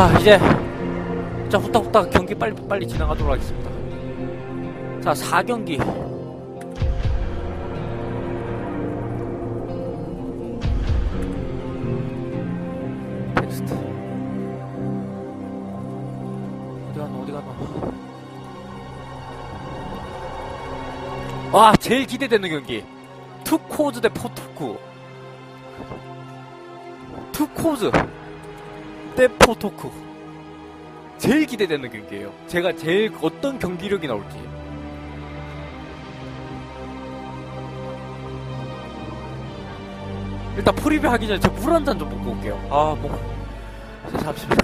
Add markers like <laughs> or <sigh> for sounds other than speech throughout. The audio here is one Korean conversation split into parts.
아 이제 자 후딱후딱 경기 빨리 빨리 지나가도록 하겠습니다. 자 4경기. 텍스트. 어디 갔노 어디 갔노? 와 제일 기대되는 경기. 투코즈 대 포토쿠. 투코즈 대 포토쿠. 제일 기대되는 경기예요. 제가 제일 어떤 경기력이 나올지. 일단 프리뷰 하기 전에 제가 물 한 잔 좀 먹고 올게요. 아 뭐. 잠시만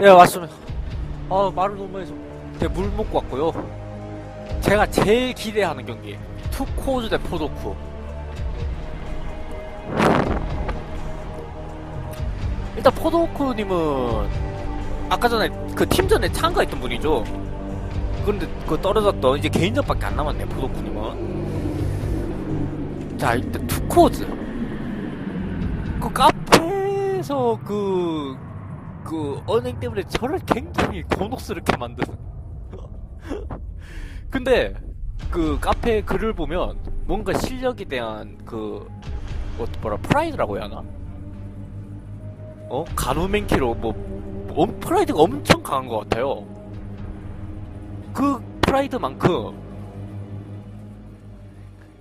예, 왔습니다. 아, 말을 너무 해서. 제가 물 먹고 왔고요. 제가 제일 기대하는 경기. 투코즈 대 포도쿠. 일단 포도쿠님은 아까 전에 그 팀전에 참가했던 분이죠. 그런데 그 떨어졌던 이제 개인전밖에 안 남았네, 포도쿠님은. 자, 일단 투코즈. 그 카페에서 그 그 언행 때문에 저를 굉장히 곤혹스럽게 만드는. <laughs> 근데 그 카페 글을 보면 뭔가 실력에 대한 그 뭐, 뭐라 프라이드라고 해야 하나? 어 가누맨키로 뭐 엄- 프라이드가 엄청 강한 것 같아요. 그 프라이드만큼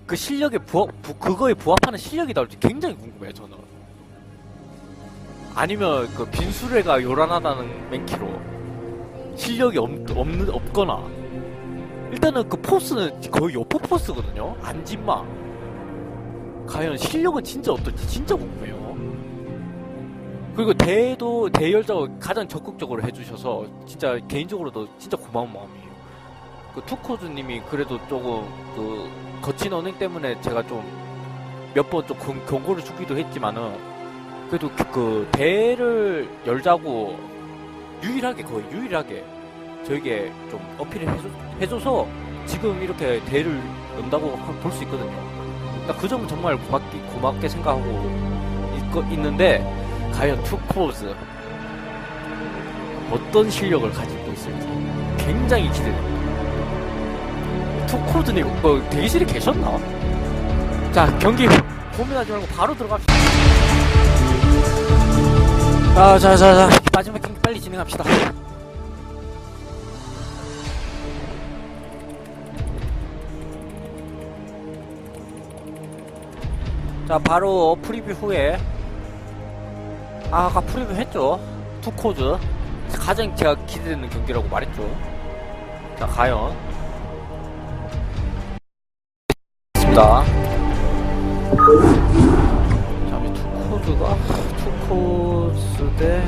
그 실력에 부합 부- 그거에 부합하는 실력이 나올지 굉장히 궁금해요 저는. 아니면 그 빈수레가 요란하다는 맨키로 실력이 없, 없는 없거나. 일단은 그 포스는 거의 여포 포스거든요. 안진마. 과연 실력은 진짜 어떨지 진짜 궁금해요. 그리고 대도 대열자가 가장 적극적으로 해주셔서 진짜 개인적으로도 진짜 고마운 마음이에요. 그 투코즈님이 그래도 조금 그 거친 언행 때문에 제가 좀 몇 번 좀 경고를 주기도 했지만은 그래도 그- 그 대를 열자고 유일하게 거의 유일하게 저에게 좀 어필을 해줘, 해줘서 지금 이렇게 대를 연다고 볼 수 있거든요. 그러니까 그 점은 정말 고맙게, 고맙게 생각하고 있, 있는데 과연 투코즈 어떤 실력을 가지고 있을지 굉장히 기대됩니다. 투코즈님 뭐 대기실에 계셨나? 자 경기 고민하지 말고 바로 들어갑시다. 아, 자, 자, 자. 마지막 경기 빨리 진행합시다. 자, 바로 프리뷰 후에 아, 아까 프리뷰 했죠. 투 코즈. 가장 제가 기대되는 경기라고 말했죠. 자, 과연. 자, 우리 투 코즈 대.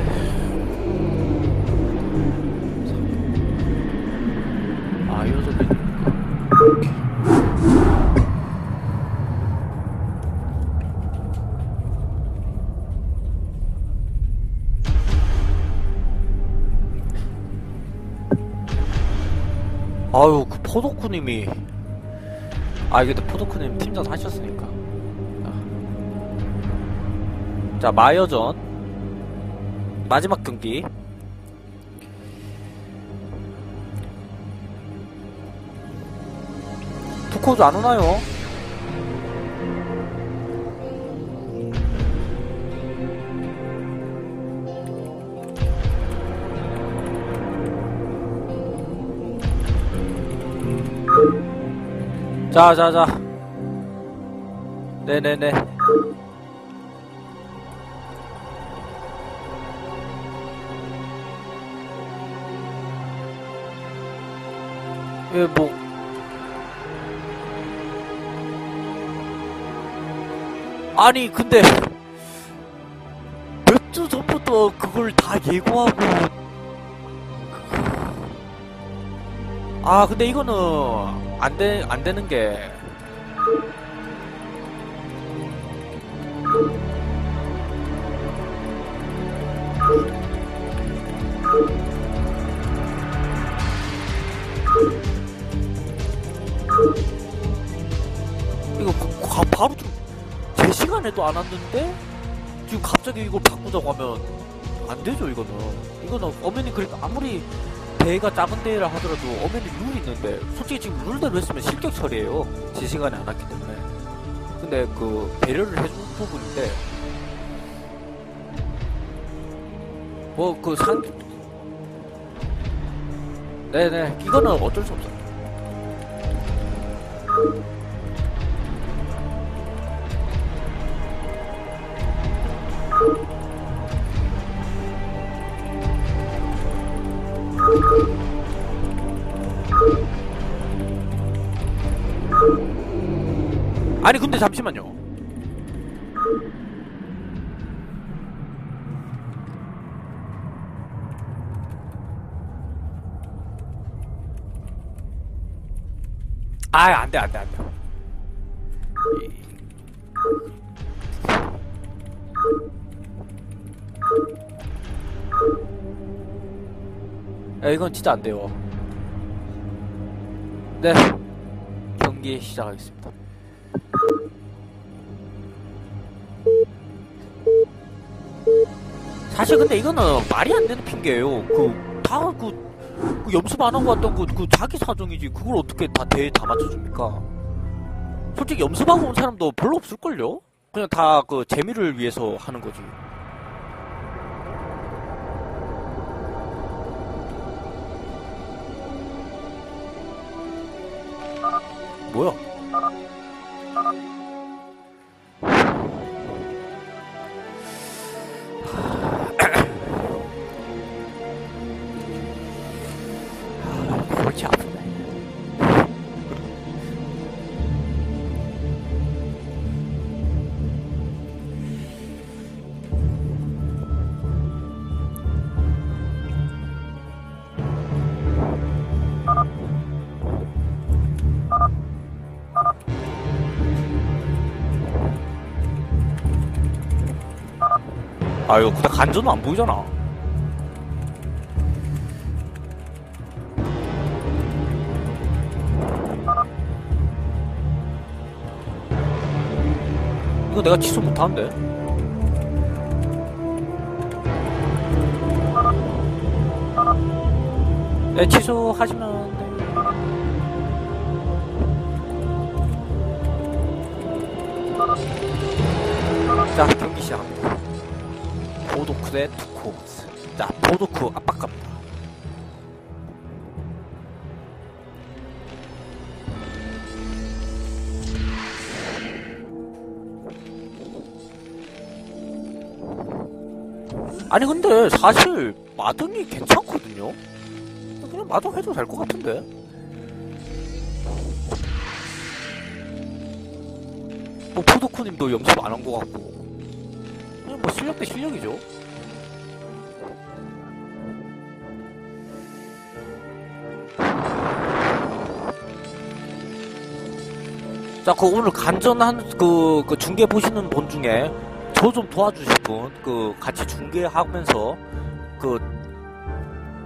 아, 이어서 아유, 그 포도쿠님이. 아, 이게 또 포도쿠님 팀전 하셨으니까. 자. 자, 마여전. 마지막 경기. 투코즈 안 오나요? 자, 자, 자. 네네네. 예, 뭐. 아니, 근데. 몇 주 전부터 그걸 다 예고하고. 아, 근데 이거는 안 돼, 안 되는 게. 가- 가- 바로 좀제 시간에도 안 왔는데 지금 갑자기 이걸 바꾸자고 하면 안 되죠 이거는. 이거는 어머니 그래도 아무리 대회가 작은 대회라 하더라도 어머니 룰이 있는데 솔직히 지금 룰대로 했으면 실격 처리예요. 제 시간에 안 왔기 때문에. 근데 그 배려를 해준 부분인데 뭐 그 상 네네 이거는 어쩔 수 없어요 아니 근데 잠시만요. 아, 안 돼, 안 돼, 안 돼. 야, 이건 진짜 안 돼요. 네. 경기 시작하겠습니다. 사실 근데 이거는 말이 안 되는 핑계예요. 그, 다, 그, 그 연습 안 하고 왔던 그, 그 자기 사정이지. 그걸 어떻게 다 대에 다 맞춰줍니까? 솔직히 연습하고 온 사람도 별로 없을걸요? 그냥 다 그 재미를 위해서 하는 거지. 뭐야? 아 이거 근데 간전은 안 보이잖아. 이거 내가 취소 못하는데? 네 취소하시면 대 투코 자 보도크 압박갑니다. 아니 근데 사실 마등이 괜찮거든요. 그냥 마등 해도 될 것 같은데. 뭐 포도쿠님도 연습 안 한 것 같고. 그냥 뭐 실력 대 실력이죠 자, 그 오늘 간전한 그, 그 중계 보시는 분 중에 저 좀 도와주실 분, 그 같이 중계하면서 그,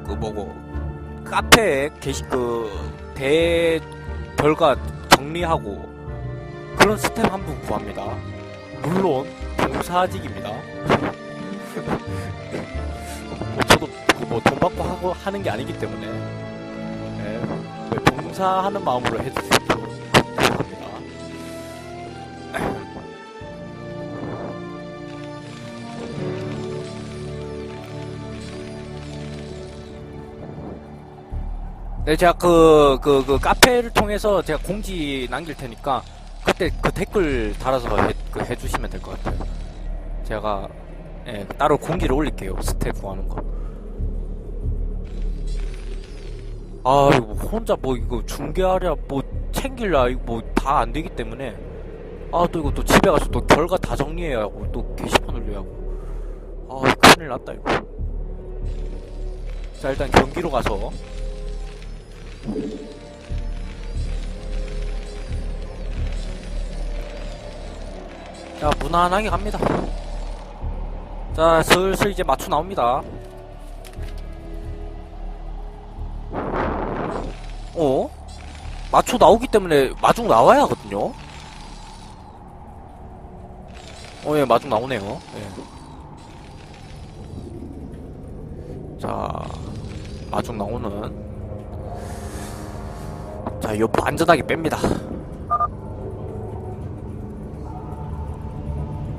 그 뭐고 카페에 게시 그 대별과 정리하고 그런 스텝 한 분 구합니다. 물론 봉사직입니다. <laughs> 뭐 저도 뭐돈 받고 하고 하는 게 아니기 때문에 예, 봉사하는 마음으로 해주시면 감사합니다. 네, 제가 그, 그, 그 카페를 통해서 제가 공지 남길 테니까 그때 그 댓글 달아서 해, 그 해주시면 될 것 같아요. 제가 예, 따로 공지를 올릴게요. 스텝 구하는 거. 아, 이거 뭐 혼자 뭐 이거 중계하랴 뭐 챙길라 이거 뭐 다 안 되기 때문에 아, 또 이거 또 집에 가서 또 결과 다 정리해야 하고 또 게시판 올려야 하고 아, 큰일 났다 이거. 자, 일단 경기로 가서 자, 무난하게 갑니다. 자, 슬슬 이제 맞춰 나옵니다. 어? 맞춰 나오기 때문에 마중 나와야 하거든요? 어, 예, 마중 나오네요. 예. 자, 마중 나오는. 자, 이거 안전하게 뺍니다.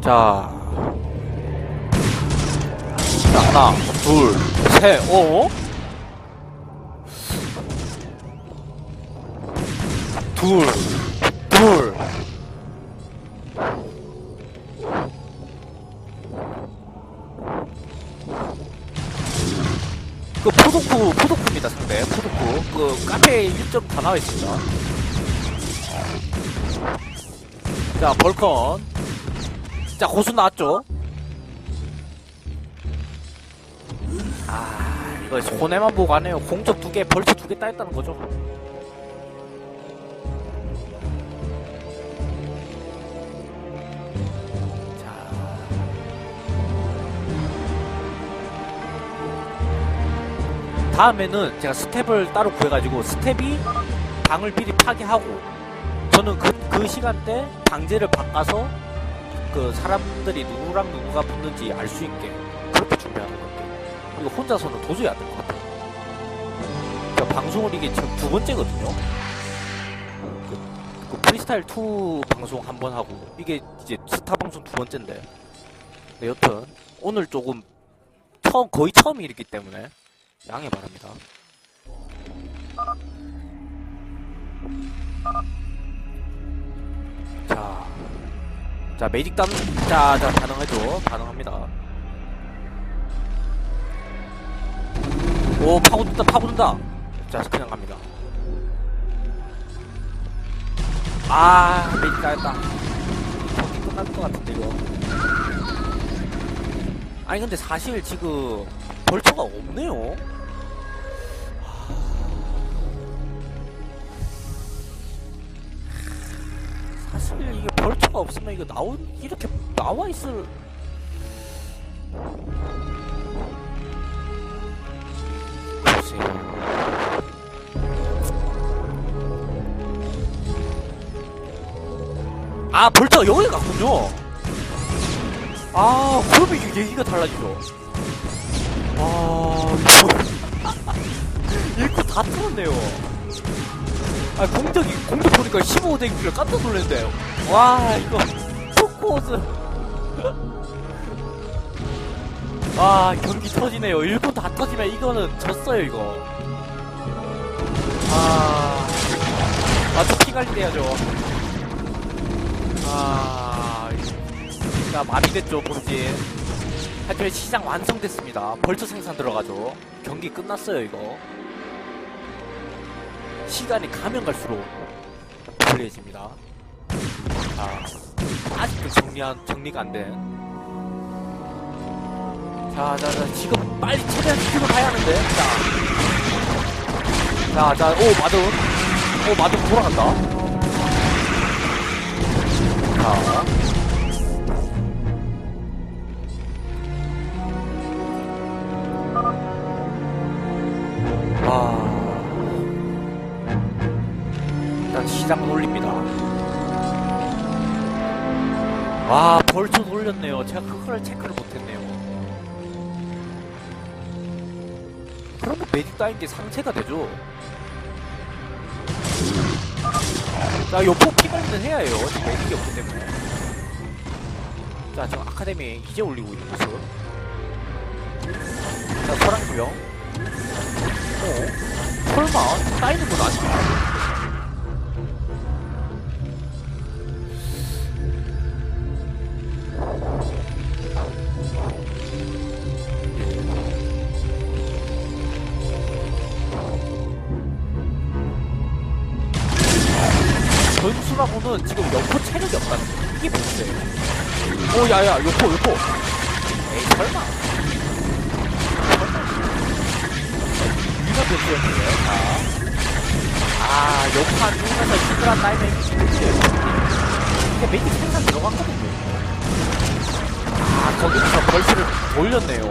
자. 자, 하나, 둘, 셋, 어? 둘, 둘. 그 포도쿠, 포도쿠입니다, 상대. 포도쿠. 그 카페에 1점 다 나와 있습니다. 자, 벌컨. 자, 고수 나왔죠? 아, 이거 손해만 보고 가네요. 공적 두 개, 벌처 두개 따였다는 거죠. 다음에는 제가 스텝을 따로 구해가지고 스텝이 방을 미리 파괴하고 저는 그, 그 시간대 방제를 바꿔서 그 사람들이 누구랑 누구가 붙는지 알 수 있게 그렇게 준비하는 건데 이거 혼자서는 도저히 안 될 것 같아요. 제가 방송을 이게 지금 두 번째거든요. 그, 그 프리스타일 2 방송 한 번 하고 이게 이제 스타 방송 두 번째인데 네, 여튼 오늘 조금 처음 거의 처음이기 때문에 양해 바랍니다. 자, 자 매직 단, 자, 자 반응해줘, 반응합니다. 오 파고든다, 파고든다. 자, 그냥 갑니다. 아, 매직 따였다. 경기 끝날 것 같은데 이거. 아니 근데 사실 지금 벌처가 없네요. 사실 이게 벌처가 없으면 이거 나온 이렇게 나와 있을. 글쎄요. 아 벌처가 여기 갔군요. 아 그럼 이게 얘기가 달라지죠. 아 이거. <laughs> 읽고 다 틀었네요. 아 공격이 공격 보니까 15대기를 깜짝 놀랐는데 와 이거. 초코스. <laughs> 아 경기 터지네요. 일본 다 터지면 이거는 졌어요 이거. 아. 아저 피관리 돼야죠. 아 자, 마비됐죠 본진 하지만 시장 완성됐습니다. 벌처 생산 들어가죠. 경기 끝났어요 이거 시간이 가면 갈수록 불리해집니다 자 아직도 정리한, 정리가 안된 자, 자, 자, 지금 빨리 최대한 지키고 가야 하는데. 자. 자, 자, 오, 마든. 오, 마든 돌아간다. 자. 그걸 체크를 못했네요. 그러면 메딕 따인 게 상체가 되죠. 자, 요포 피관리는 해야 해요. 지금 메딕이 없기 때문에. 자, 지금 아카데미에 이제 올리고 있는 모습. 자, 서랑병. 어? 설마, 따이는 건 아니야? 야야 여포 여포. 에이 설마. 유가 변수였네요 아안 죽으면서 시들한 나이는 이게 메이크 생산 들어갔거든요. 아 거기서 벌스를 돌렸네요.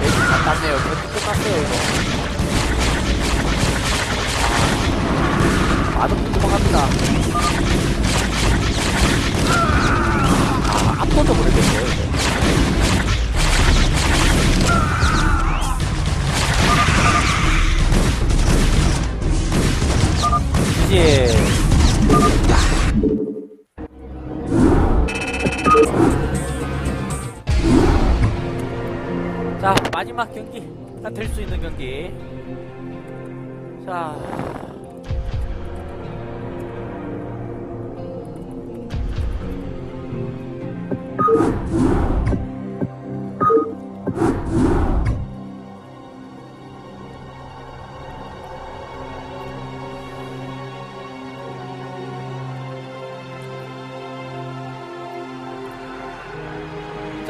메이크 끝났네요 경기 끝났어요 이거 아주 궁금합니다. 모르겠어요, 이거. 이제, 자, 마지막 경기. 될 수 있는 경기. 자,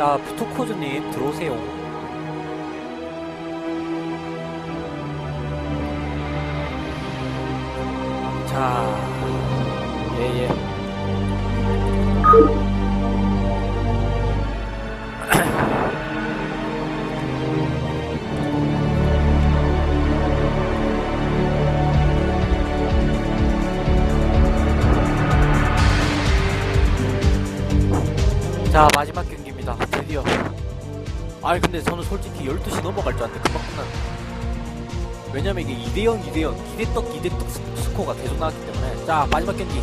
자, 부토코즈님 들어오세요. 자, 예, 예. <coughs> 자, 마지막. 아니, 근데 저는 솔직히 12시 넘어갈 줄 알았는데 금방 끝났네. 왜냐면 이게 2대0, 2대0, 2대떡, 2대떡 스- 스코어가 계속 나왔기 때문에. 자, 마지막 경기.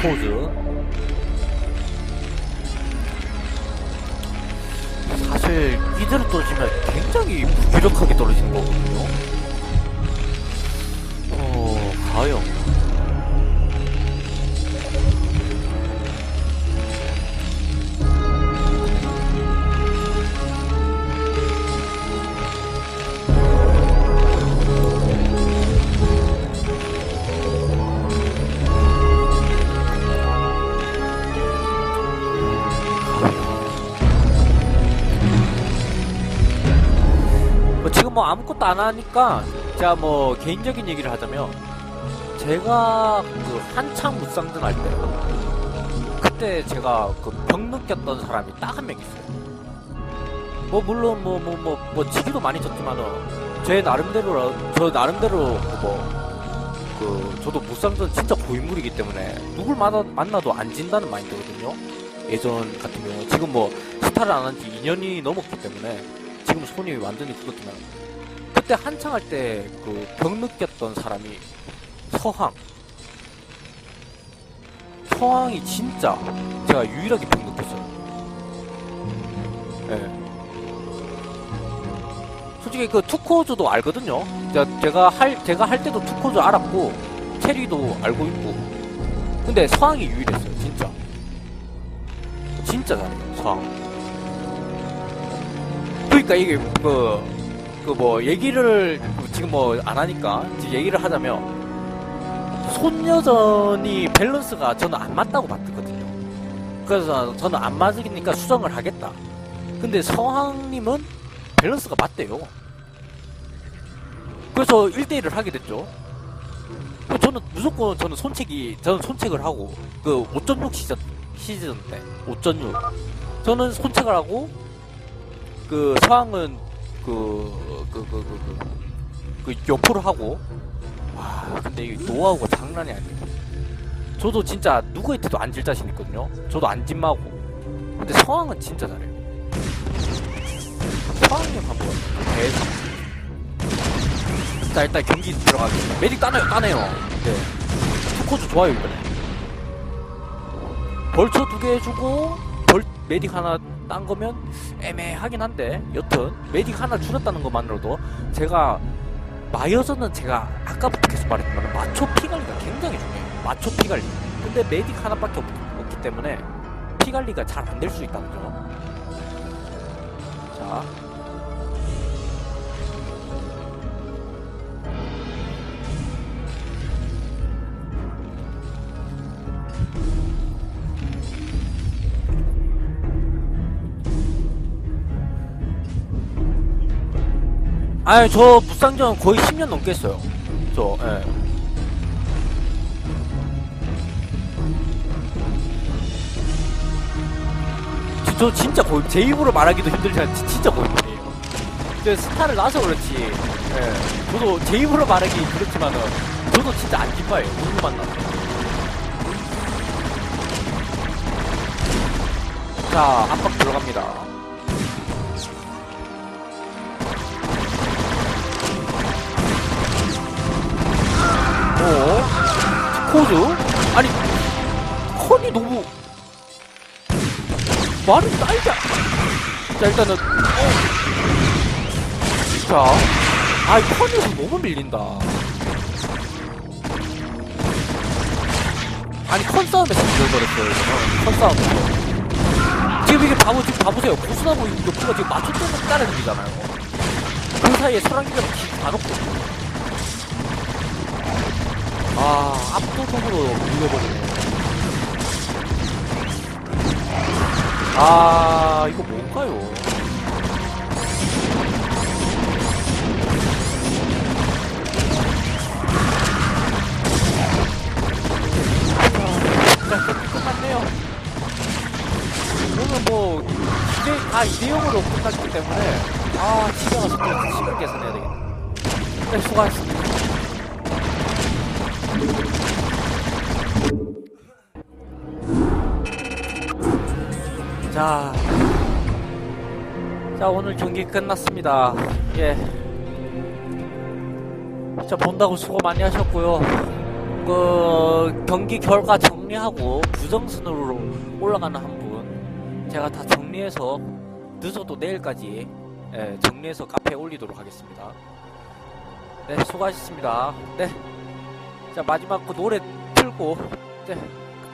포즈 사실 이대로 떨어지면 굉장히 무기력하게 떨어지는 거거든요. 안 하니까 제가 뭐 개인적인 얘기를 하자면 제가 그 한창 무쌍전 할 때 그때 제가 그 병 느꼈던 사람이 딱 한 명 있어요. 뭐 물론 뭐 뭐 뭐뭐 지기도 많이 졌지만은 제 나름대로 저 나름대로 뭐 그 저도 무쌍전 진짜 고인물이기 때문에 누굴 만나, 만나도 안 진다는 마인드거든요. 예전 같은 경우 지금 뭐 스타를 안 한 지 2년이 넘었기 때문에 지금 손이 완전히 굳었지만 그때 한창 할 때 그 병 느꼈던 사람이 서항 서항이 진짜 제가 유일하게 병 느꼈어요. 예. 솔직히 그 투코즈도 알거든요. 제가, 제가 할 제가 할 때도 투코즈 알았고 체리도 알고 있고. 근데 서항이 유일했어요 진짜. 진짜 잘해요 서항 그러니까 이게 그 그 뭐 얘기를 지금 뭐 안 하니까 얘기를 하자면 손여전이 밸런스가 저는 안 맞다고 봤거든요. 그래서 저는 안 맞으니까 수정을 하겠다. 근데 서항님은 밸런스가 맞대요. 그래서 1대1을 하게 됐죠. 그 저는 무조건 저는 손책이 저는 손책을 하고 그 5.6 시즌 시즌 때 5.6 저는 손책을 하고 그 서항은 그, 그, 그, 그, 그, 그, 옆으로 하고, 와, 근데 이 노하우가 장난이 아니에요. 저도 진짜 누구한테도 안질 자신 있거든요. 저도 안 진마고. 근데 서황은 진짜 잘해요. 서황님 한번 대상. 자, 일단 경기 들어가겠습니다. 메딕 따네요, 따네요. 네. 투코즈 좋아요, 이번에. 벌처 두개 해주고, 벌, 메딕 하나 딴 거면 애매하긴 한데 여튼 메딕 하나 줄였다는 것만으로도 제가 마이어저는 제가 아까부터 계속 말했지만 마초 피관리가 굉장히 중요해요 마초 피관리 근데 메딕 하나밖에 없, 없기 때문에 피관리가 잘 안 될 수 있다는 점 자. 아니 저 무쌍전 거의 10년 넘게 했어요. 저 예. 저, 저 진짜 거의 제 입으로 말하기도 힘들지만 지- 진짜 거의물이에요 저 스타를 나서 그렇지. 예. 저도 제 입으로 말하기 그렇지만은 저도 진짜 안 기뻐요. 누구 만나서 자 압박 들어갑니다 오. 코즈 아니 컨이 너무 말을 딸자 자 일단은 어. 자 아이 컨에서 너무 밀린다. 아니 컨 싸움에서 밀려버렸어요 컨 싸움에서. 지금 이게 바보 지금 봐보세요. 고수나무 옆으로 지금 맞춰 때문에 따라다니잖아요. 그 사이에 소랑기가 다 놓고 아, 압도적으로 밀려버리네. 아, 이거 뭔가요? 자, 끝났네요. 오늘 뭐, 이제 다 2대0으로 끝났기 때문에, 아, 집에 가서 또 시간 계산해야 되겠네. 네, 수고하셨습니다. 자, 자 오늘 경기 끝났습니다. 예, 자 본다고 수고 많이 하셨고요. 그 경기 결과 정리하고 부정순으로 올라가는 한 분 제가 다 정리해서 늦어도 내일까지 예, 정리해서 카페에 올리도록 하겠습니다. 네, 수고하셨습니다. 네, 자 마지막 그 노래 틀고 네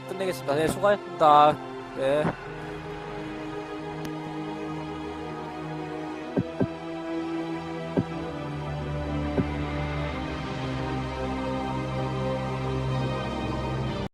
끝내겠습니다. 네, 수고하셨습니다. 네.